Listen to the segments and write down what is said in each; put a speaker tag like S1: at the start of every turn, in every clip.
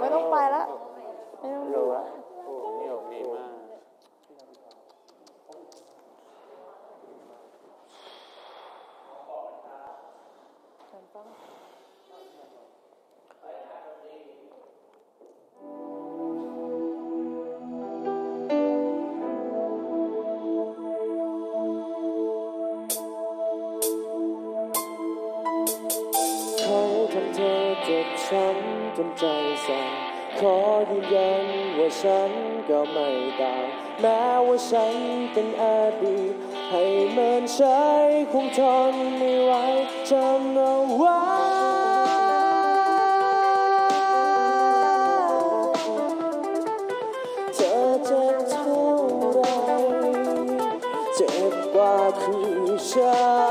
S1: ไม่ต้องไปแล้วไม่ต้องดูแล้ว
S2: โอ้นี่อกดีมาก
S3: เข เจ็บช้ำจนใจสั่นขอยืนยันว่าฉันก็ไม่ต่างแม้ว่าฉันเป็นอดีตให้เหมือนใช้คงทนไม่ไหวจำเอาไว้เ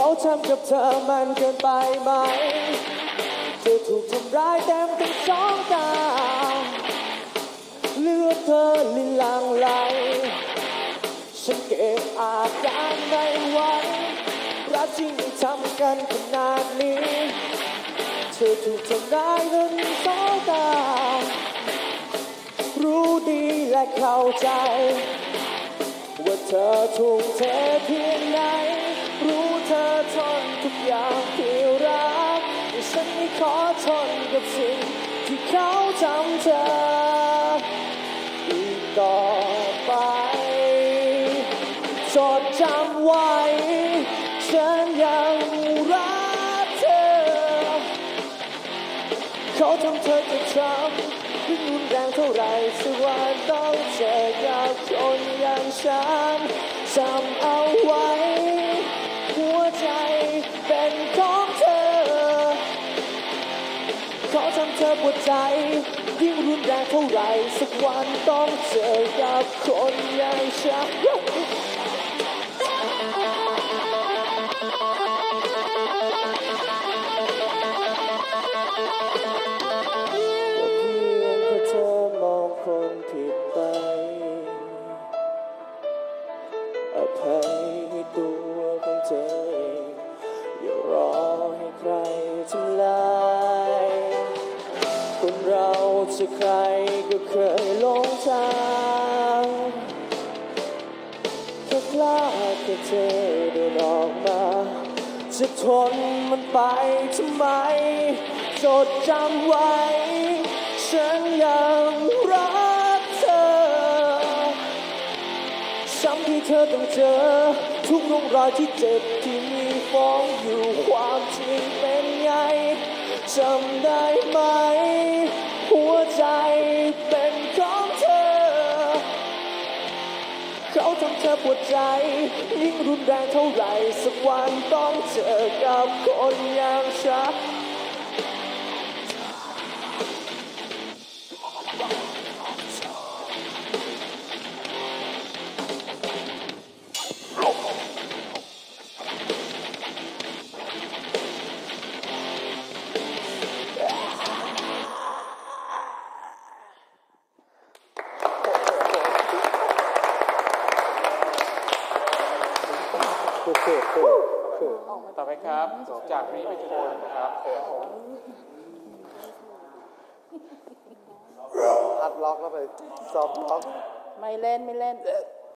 S3: เขาทำกับเธอมันเกินไปไหม เธอถูกทำร้ายเต็มทั้งสองตา เลือดเธอลินลังไหล ฉันเก็บอาการไม่ไหวรักจริงทำกันขนาดนี้ เธอถูกทำร้ายทั้งสองตา รู้ดีและเข้าใจ ว่าเธอทุ่มเทเพียงไหน ทุกอย่างที่รักแต่ฉันไม่ขอทนกับสิ่งที่เขาทำเธออีกต่อไปจดจำไว้ ฉันยังรักเธอ เขาทำเธอจ็บช้ำยิ่งรุนแรงเท่าไรสักวันต้องเจอกับคนอย่างฉันจำเอาไว้ หัวใจ เท่าไรสักวันต้องเจอกับคนอย่างฉัน เราจะใครก็เคยหลงทางแค่กล้าแค่เธอเดินออกมา จะทนมันไปทำไม จดจำไว้ ฉันยังรักเธอช้ำที่เธอต้องเจอ ทุกร่องรอยที่เจ็บที่มีฟ้องอยู่ความจริงเป็นไงจำได้ไหม เขาทำเธอปวดใจ ยิ่งรุนแรงเท่าไหรสักวันต้องเจอกับคนอย่างฉัน
S2: ต่อไปครับ จากนี้ไปโคนนะครับ
S4: อัดล็อกแล้วไปซอฟล็อก
S1: ไม่เล่นไม่เล่น